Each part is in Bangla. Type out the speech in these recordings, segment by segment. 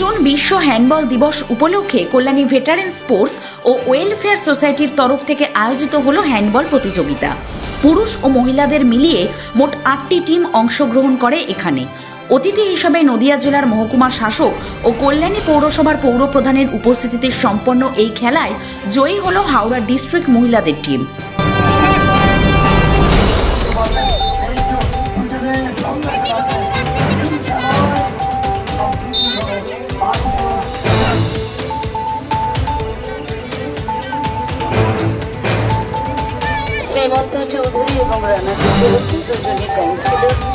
জুন বিশ্ব হ্যান্ডবল দিবস উপলক্ষে কল্যাণী ভেটারেন স্পোর্টস ও ওয়েলফেয়ার সোসাইটির তরফ থেকে আয়োজিত হলো হ্যান্ডবল প্রতিযোগিতা। পুরুষ ও মহিলাদের মিলিয়ে মোট আটটি টিম অংশগ্রহণ করে এখানে। অতিথি হিসাবে নদিয়া জেলার মহকুমা শাসক ও কল্যাণী পৌরসভার পৌরপ্রধানের উপস্থিতিতে সম্পন্ন এই খেলায় জয়ী হলো হাওড়া ডিস্ট্রিক্ট মহিলাদের টিম। রানা দুজনই কাউন্সিলর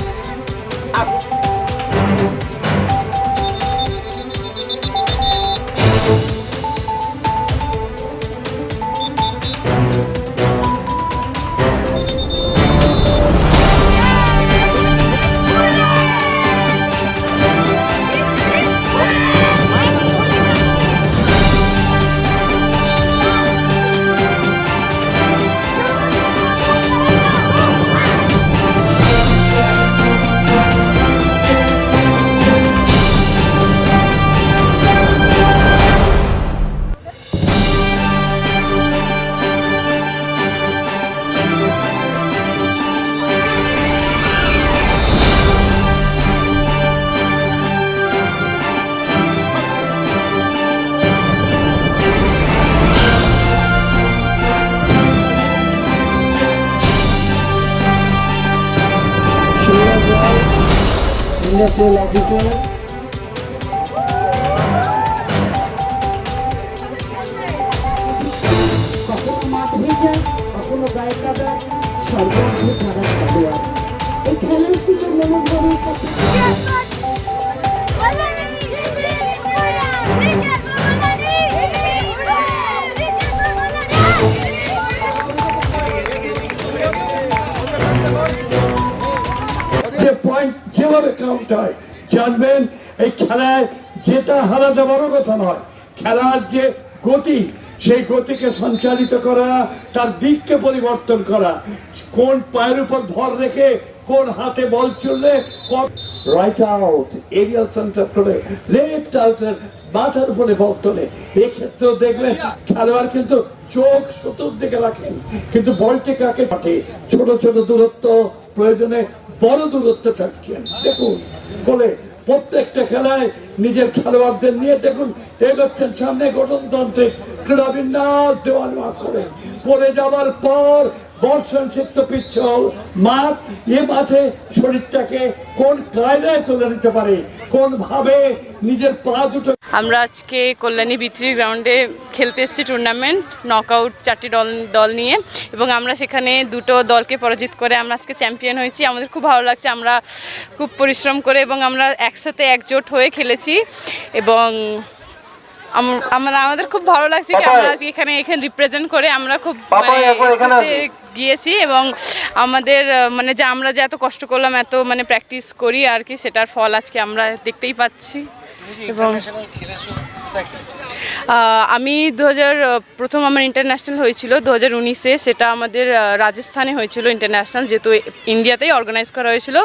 ইন্ডাস্ট্রিয়াল অফিসার কখনো মাঠ ভেজা কখনো গায়ে কাদা সর্বত্র ধারা এই খেলা ছিল মনোভাবে যে কাউন্ট হয় জানবেন, এই খেলায় জেতা হারা দেওয়ারও কথা নয়। খেলার যে গতি, সেই গতিকে সঞ্চালিত করা, তার দিককে পরিবর্তন করা। কোন পায়ের উপর ভর রেখে, কোন হাতে বল চললে রাইট আউট এরিয়াল সেন্টার করে লেফট আউটের মাথার উপরে বল তোলে। এক্ষেত্রেও দেখবেন খেলোয়াড় কিন্তু চোখ সুতোর দিকে রাখেন। কিন্তু বলটি কাকে পাঠে? ছোট ছোট দূরত্ব প্রয়োজনে বড় দূরত্ব থাকছেন। দেখুন বলে প্রত্যেকটা খেলায় নিজের খেলোয়াড়দের নিয়ে দেখুন এগোচ্ছেন সামনে গণতন্ত্রের ক্রীড়া বিন্যাস দেওয়াল করে। পড়ে যাওয়ার পর বর্ষণ সিক্ত পিচ্ছল। মাছ এ মাঠে শরীরটাকে কোন কায়দায় তুলে নিতে পারে? কোন ভাবে নিজের পা দুটো আমরা আজকে কল্যাণী বিত্রি গ্রাউন্ডে খেলতে এসেছি টুর্নামেন্ট নকআউট চারটি দল দল নিয়ে। এবং আমরা সেখানে দুটো দলকে পরাজিত করে আমরা আজকে চ্যাম্পিয়ন হয়েছি। আমাদের খুব ভালো লাগছে আমরা খুব পরিশ্রম করে এবং আমরা একসাথে একজোট হয়ে খেলেছি। এবং আমরা আমাদের খুব ভালো লাগছে কি আমরা আজকে এখানে এখানে রিপ্রেজেন্ট করে আমরা খুব মানে গিয়েছি এবং আমাদের মানে যে আমরা যে এত কষ্ট করলাম, এত মানে প্র্যাকটিস করি আর কি, সেটার ফল আজকে আমরা দেখতেই পাচ্ছি। এবং আমি দু হাজার প্রথম আমার ইন্টারন্যাশনাল হয়েছিল দু হাজার উনিশে সেটা আমাদের রাজস্থানে হয়েছিল ইন্টারন্যাশনাল যেহেতু ইন্ডিয়াতেই অর্গানাইজ করা হয়েছিল।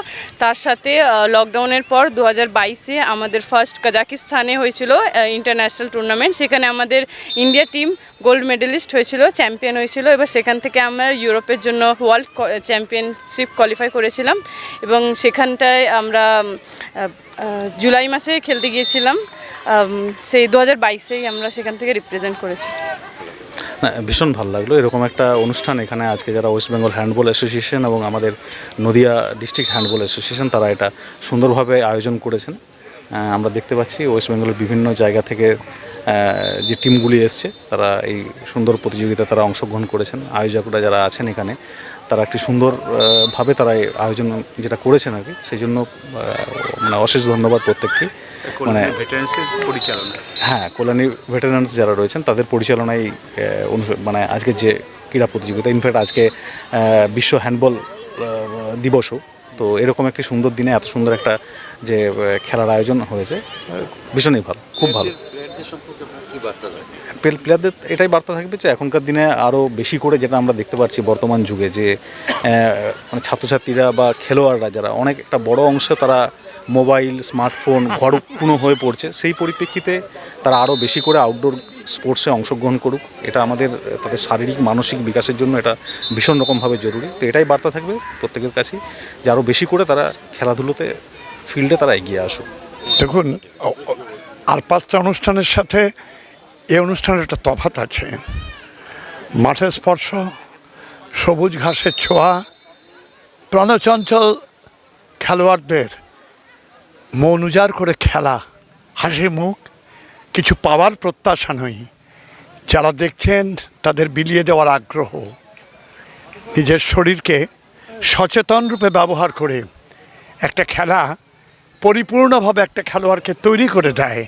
তার সাথে লকডাউনের পর দু হাজার বাইশে আমাদের ফার্স্ট কাজাকিস্তানে হয়েছিল ইন্টারন্যাশনাল টুর্নামেন্ট সেখানে আমাদের ইন্ডিয়া টিম গোল্ড মেডেলিস্ট হয়েছিল চ্যাম্পিয়ন হয়েছিল। এবার সেখান থেকে আমরা ইউরোপের জন্য ওয়ার্ল্ড চ্যাম্পিয়নশিপ কোয়ালিফাই করেছিলাম। এবং সেখানটায় আমরা জুলাই মাসে খেলতে গিয়েছিলাম। সেই দু হাজার বাইশেই আমরা সেখান থেকে রিপ্রেজেন্ট করেছি। না, ভীষণ ভালো লাগল। এরকম একটা অনুষ্ঠান এখানে আজকে যারা ওয়েস্ট বেঙ্গল হ্যান্ডবল অ্যাসোসিয়েশন এবং আমাদের নদিয়া ডিস্ট্রিক্ট হ্যান্ডবল অ্যাসোসিয়েশন তারা এটা সুন্দরভাবে আয়োজন করেছেন। আমরা দেখতে পাচ্ছি ওয়েস্ট বেঙ্গলের বিভিন্ন জায়গা থেকে যে টিমগুলি এসছে তারা এই সুন্দর প্রতিযোগিতায় তারা অংশগ্রহণ করেছেন। আয়োজকরা যারা আছেন এখানে তারা একটি সুন্দরভাবে তারা আয়োজন যেটা করেছেন আর কি সেই জন্য মানে অশেষ ধন্যবাদ প্রত্যেককে মানে ভেটারেন্সের পরিচালনা হ্যাঁ কল্যাণী ভেটেরান্স যারা রয়েছেন তাদের পরিচালনায় মানে আজকে যে ক্রীড়া প্রতিযোগিতা ইনফ্যাক্ট আজকে বিশ্ব হ্যান্ডবল দিবসও। তো এরকম একটি সুন্দর দিনে এত সুন্দর একটা যে খেলার আয়োজন হয়েছে ভীষণই ভালো খুব ভালো। প্লে- প্লেয়ারদের এটাই বার্তা থাকবে যে এখনকার দিনে আরও বেশি করে যেটা আমরা দেখতে পাচ্ছি বর্তমান যুগে যে মানে ছাত্রছাত্রীরা বা খেলোয়াড়রা যারা অনেক একটা বড় অংশ তারা মোবাইল, স্মার্টফোন ঘরপূর্ণ হয়ে পড়ছে। সেই পরিপ্রেক্ষিতে তারা আরও বেশি করে আউটডোর স্পোর্টসে অংশগ্রহণ করুক। এটা আমাদের, তাদের শারীরিক, মানসিক বিকাশের জন্য এটা ভীষণ রকমভাবে জরুরি। তো এটাই বার্তা থাকবে প্রত্যেকের কাছেই যে আরও বেশি করে তারা খেলাধুলোতে, ফিল্ডে তারা এগিয়ে আসুক। দেখুন আর পাঁচটা অনুষ্ঠানের সাথে এই অনুষ্ঠানের একটা তফাত আছে। মাঠের স্পর্শ, সবুজ ঘাসের ছোঁয়া, প্রাণচঞ্চল খেলোয়াড়দের মন উজাড় করে খেলা। হাসি মুখ, কিছু পাওয়ার প্রত্যাশা নই। যারা দেখছেন তাদের বিলিয়ে দেওয়ার আগ্রহ। নিজের শরীরকে সচেতন রূপে ব্যবহার করে একটা খেলা পরিপূর্ণভাবে একটা খেলোয়াড়কে তৈরি করে দেয়,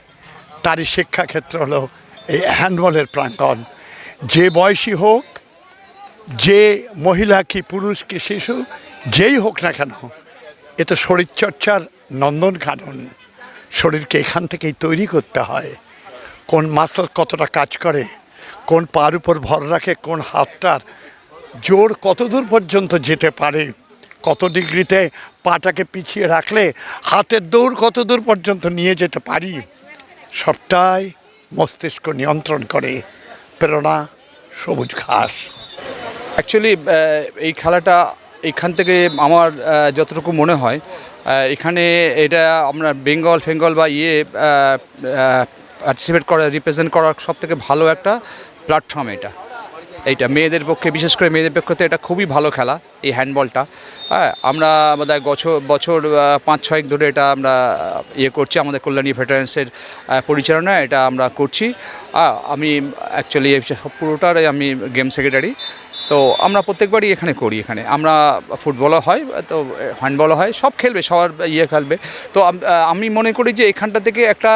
তারই শিক্ষাক্ষেত্র হলো এই হ্যান্ডবলের প্রাঙ্গণ। যে বয়সী হোক, যে মহিলা কি পুরুষ কি শিশু, যেই হোক না কেন, এ তো শরীরচর্চার নন্দন কানন শরীরকে এখান থেকেই তৈরি করতে হয়। কোন মাসল কতটা কাজ করে, কোন পার উপর ভর রাখে, কোন হাতটার জোর কতদূর পর্যন্ত যেতে পারে, কত ডিগ্রিতে পাটাকে পিছিয়ে রাখলে হাতের দৌড় কত দূর পর্যন্ত নিয়ে যেতে পারি, সবটাই মস্তিষ্ক নিয়ন্ত্রণ করে। প্রেরণা, সবুজ ঘাস। অ্যাকচুয়ালি এই খেলাটা এখান থেকে আমার যতটুকু মনে হয় এখানে এটা আমরা বেঙ্গল, ফেঙ্গল বা ইয়ে পার্টিসিপেট করা রিপ্রেজেন্ট করার সব থেকে ভালো একটা প্ল্যাটফর্ম এটা। এইটা মেয়েদের পক্ষে, বিশেষ করে মেয়েদের পক্ষে এটা খুবই ভালো খেলা, এই হ্যান্ডবলটা হ্যাঁ আমরা আমাদের বছর বছর পাঁচ ছয়েক ধরে এটা আমরা ইয়ে করছি, আমাদের কল্যাণী ভেটারেন্সের পরিচালনায় এটা আমরা করছি। আমি অ্যাকচুয়ালি পুরোটার আমি গেম সেক্রেটারি তো আমরা প্রত্যেকবারই এখানে করি এখানে। আমরা ফুটবলও হয়, তো হ্যান্ডবলও হয়, সব খেলবে, সবার ইয়ে খেলবে। তো আমি মনে করি যে এখানটা থেকে একটা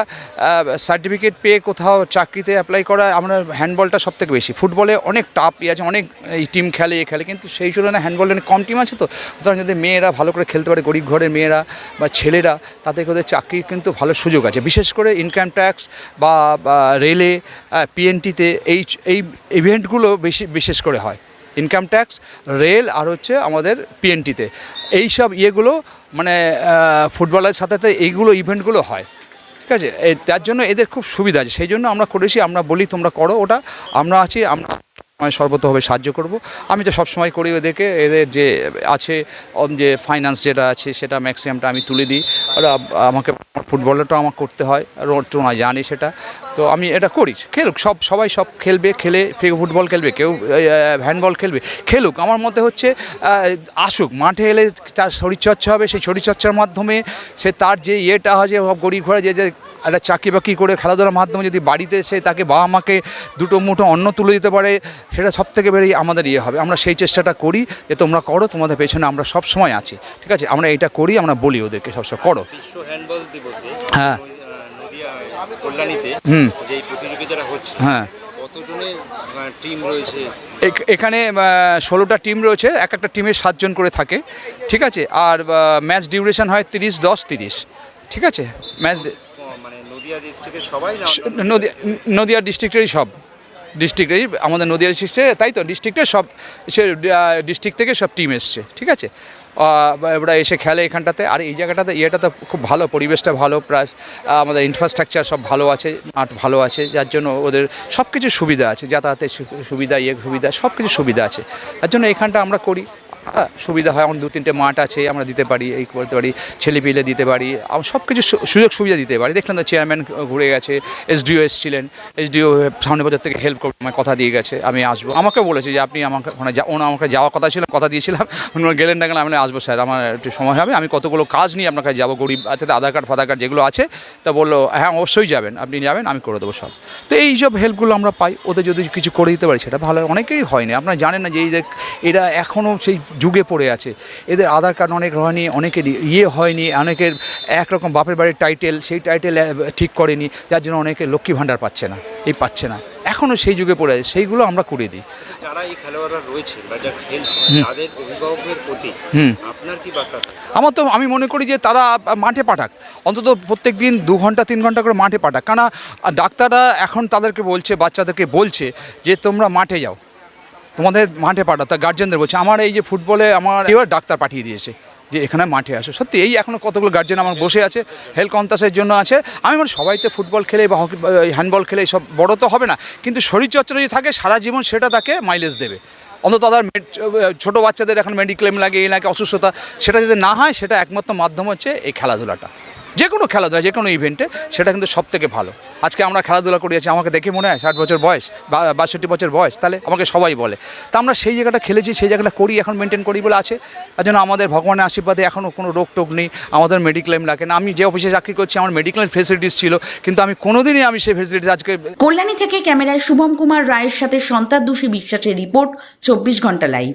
সার্টিফিকেট পেয়ে কোথাও চাকরিতে অ্যাপ্লাই করা আমরা হ্যান্ডবলটা সব থেকে বেশি। ফুটবলে অনেক টাপ ইয়ে আছে, অনেক এই টিম খেলে এ খেলে, কিন্তু সেই তুলনায় হ্যান্ডবলে অনেক কম টিম আছে তো। সুতরাং যদি মেয়েরা ভালো করে খেলতে পারে, গরিব ঘরের মেয়েরা বা ছেলেরা, তাদের ওদের চাকরির কিন্তু ভালো সুযোগ আছে। বিশেষ করে ইনকাম ট্যাক্স বা রেলে পিএনটিতে এই এই ইভেন্টগুলো বেশি, বিশেষ করে হয়। ইনকাম ট্যাক্স রেল আর হচ্ছে আমাদের পিএনটিতে এই সব ইয়েগুলো মানে ফুটবলের সাথে সাথে এইগুলো ইভেন্টগুলো হয়। ঠিক আছে? তার জন্য এদের খুব সুবিধা আছে। সেই জন্য আমরা করেছি, আমরা বলি, তোমরা করো ওটা। আমরা আছি, আমরা সর্বতভাবে সাহায্য করব। আমি তো সবসময় করি ওদেরকে, এদের যে আছে যে ফাইন্যান্স যেটা আছে, সেটা ম্যাক্সিমামটা আমি তুলে দিই। আমাকে ফুটবলটা আমার করতে হয় টোনা জানি সেটা। তো আমি এটা করি, খেলুক, সব, সবাই সব খেলবে, খেলে ফুটবল খেলবে, কেউ হ্যান্ডবল খেলবে, খেলুক। আমার মতে হচ্ছে আসুক, মাঠে এলে তার শরীরচর্চা হবে, সেই শরীরচর্চার মাধ্যমে সে তার যে ইয়েটা হয়, যে গরিব ঘরে যে যে একটা চাকরি বাকরি করে খেলাধুলার মাধ্যমে যদি বাড়িতে এসে তাকে বাবা মাকে দুটো মুঠো অন্ন তুলে দিতে পারে সেটা সব থেকে বেরিয়ে আমাদের ইয়ে হবে। আমরা সেই চেষ্টাটা করি যে তোমরা করো তোমাদের পেছনে আমরা সব সময় আছি। ঠিক আছে? আমরা এটা করি আমরা বলি ওদেরকে সবসময় করো। হ্যাঁ। হুম। হ্যাঁ। এখানে ষোলোটা টিম রয়েছে এক একটা টিমে সাতজন করে থাকে। ঠিক আছে? আর ম্যাচ ডিউরেশন হয় তিরিশ দশ তিরিশ। ঠিক আছে? ম্যাচ নদিয়া ডিস্ট্রিক্টেরই সব। ডিস্ট্রিক্টেরই আমাদের নদিয়া ডিস্ট্রিক্টে তাই তো? ডিস্ট্রিক্টের সব সে ডিস্ট্রিক্ট থেকে সব টিম এসছে, ঠিক আছে? ওরা এসে খেলে এখানটাতে। আর এই জায়গাটাতে, ইয়েটা তো খুব ভালো, পরিবেশটা ভালো, প্লাস আমাদের ইনফ্রাস্ট্রাকচার সব ভালো আছে, মাঠ ভালো আছে, যার জন্য ওদের সব কিছু সুবিধা আছে, যাতায়াতের সুবিধা ইয়ে সুবিধা সব কিছু সুবিধা আছে। তার জন্য এখানটা আমরা করি। সুবিধা হয়, আমার দু তিনটে মাঠ আছে, আমরা দিতে পারি, এই করতে পারি ছেলে পিলে দিতে পারি সব কিছু সুযোগ সুবিধা দিতে পারি। দেখলাম তো চেয়ারম্যান ঘুরে গেছে এসডিও এসেছিলেন এসডিও সামনে বাজার থেকে হেল্প করবে আমার কথা দিয়ে গেছে, আমি আসব। আমাকে বলেছে যে, আপনি আমাকে ওখানে ওনার আমাকে যাওয়ার কথা ছিল, কথা দিয়েছিলাম। ওনারা গেলেন না গেলে আমি আসব স্যার, আমার একটু সময় হবে, আমি কতগুলো কাজ নিয়ে আপনার কাছে যাব, গরিব আছে আধার কার্ড ফাধার কার্ড যেগুলো আছে। তা বলল হ্যাঁ অবশ্যই যাবেন, আপনি যাবেন, আমি করে দেবো সব। তো এই সব হেল্পগুলো আমরা পাই, ওদের যদি কিছু করে দিতে পারি, সেটা ভালো। অনেকেরই হয়নি আপনারা জানেন না যে এই এরা এখনও সেই যুগে পড়ে আছে। এদের আধার কার্ড অনেক হয়নি অনেকের ইয়ে হয়নি অনেকের একরকম বাপের বাড়ির টাইটেল সেই টাইটেল ঠিক করেনি যার জন্য অনেকে লক্ষ্মী ভাণ্ডার পাচ্ছে না এই পাচ্ছে না। এখনও সেই যুগে পড়ে আছে সেইগুলো আমরা করে দিই। যারা এই খেলোয়াড়রা রয়েছে বা যারা খেলছে তাদের অভিভাবকের প্রতি আপনার কি বার্তা আমার তো আমি মনে করি যে তারা মাঠে পাঠাক অন্তত প্রত্যেক দিন দু ঘণ্টা তিন ঘণ্টা করে মাঠে পাঠাক। কেন ডাক্তাররা এখন তাদেরকে বলছে বাচ্চাদেরকে বলছে যে তোমরা মাঠে যাও। তোমাদের মাঠে পাঠাও। তা গার্জেনদের বলছে, আমার এই যে ফুটবলে আমার এবার ডাক্তার পাঠিয়ে দিয়েছে যে, এখানে মাঠে আসো। সত্যি, এই এখনও কতগুলো গার্জেন আমার বসে আছে হেলথ কন্তাসের জন্য আছে। আমি মানে সবাই তো ফুটবল খেলে বা হকি হ্যান্ডবল খেলে সব বড় তো হবে না। কিন্তু শরীরচর্চা যদি থাকে, সারা জীবন সেটা তাকে মাইলেজ দেবে। অন্তত তাদের ছোটো বাচ্চাদের এখন মেডিক্লেম লাগে এই লাগে, অসুস্থতা, সেটা যদি না হয়, সেটা একমাত্র মাধ্যম হচ্ছে এই খেলাধুলাটা। যে কোনো খেলাধুলা যে কোনো ইভেন্টে সেটা কিন্তু সব থেকে ভালো। আজকে আমরা খেলাধুলা করিয়েছি, আমাকে দেখে মনে হয় ষাট বছর বয়স, বা বাষট্টি বছর বয়স, তাহলে আমাকে সবাই বলে। তা আমরা সেই জায়গাটা খেলেছি, সেই জায়গাটা করি, এখন মেনটেন করি বলে আছে। তার জন্য আমাদের ভগবানের আশীর্বাদে এখনও কোনো রোগ টোগ নেই, আমাদের মেডিক্লেম লাগে না। আমি যে অফিসে চাকরি করছি, আমার মেডিক্লেম ফেসিলিটিস ছিল, কিন্তু আমি কোনোদিনই আমি সেই ফেসিলিটিস আজকে কল্যাণী থেকে ক্যামেরায় শুভম কুমার রায়ের সাথে সন্তান দোষী বিশ্বাসের রিপোর্ট চব্বিশ ঘণ্টা লাইভ